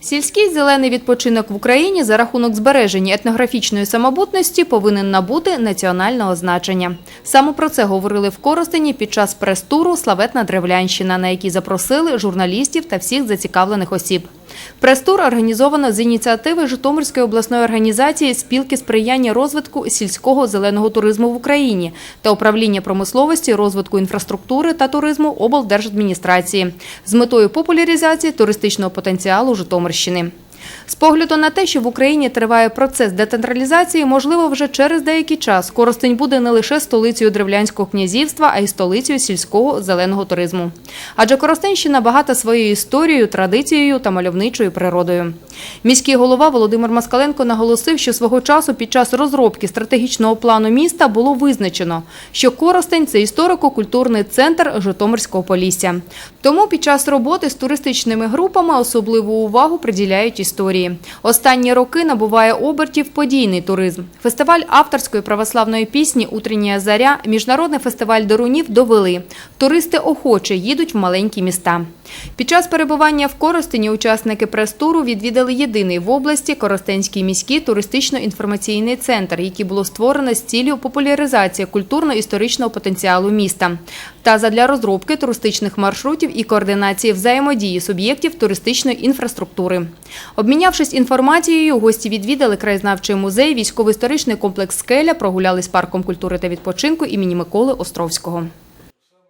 Сільський зелений відпочинок в Україні за рахунок збереження етнографічної самобутності повинен набути національного значення. Саме про це говорили в Коростені під час прес-туру «Славетна Древлянщина», на який запросили журналістів та всіх зацікавлених осіб. Прес-тур організовано з ініціативи Житомирської обласної організації спілки сприяння розвитку сільського зеленого туризму в Україні та управління промисловості, розвитку інфраструктури та туризму облдержадміністрації з метою популяризації туристичного потенціалу Житомирщини. З погляду на те, що в Україні триває процес децентралізації, можливо, вже через деякий час Коростень буде не лише столицею Древлянського князівства, а й столицею сільського зеленого туризму. Адже Коростенщина багата своєю історією, традицією та мальовничою природою. Міський голова Володимир Москаленко наголосив, що свого часу під час розробки стратегічного плану міста було визначено, що Коростень це історико-культурний центр Житомирського Полісся. Тому під час роботи з туристичними групами особливу увагу приділяють історії. Останні роки набуває обертів подійний туризм. Фестиваль авторської православної пісні Утрення заря, міжнародний фестиваль Дорунів довели. Туристи охоче їдуть в маленькі міста. Під час перебування в Коростені учасники прес-туру відвідали єдиний в області Коростенський міський туристично-інформаційний центр, який було створено з цілею популяризації культурно-історичного потенціалу міста та задля розробки туристичних маршрутів і координації взаємодії суб'єктів туристичної інфраструктури. Обмінявшись інформацією, гості відвідали краєзнавчий музей, військово-історичний комплекс «Скеля», прогулялись парком культури та відпочинку імені Миколи Островського.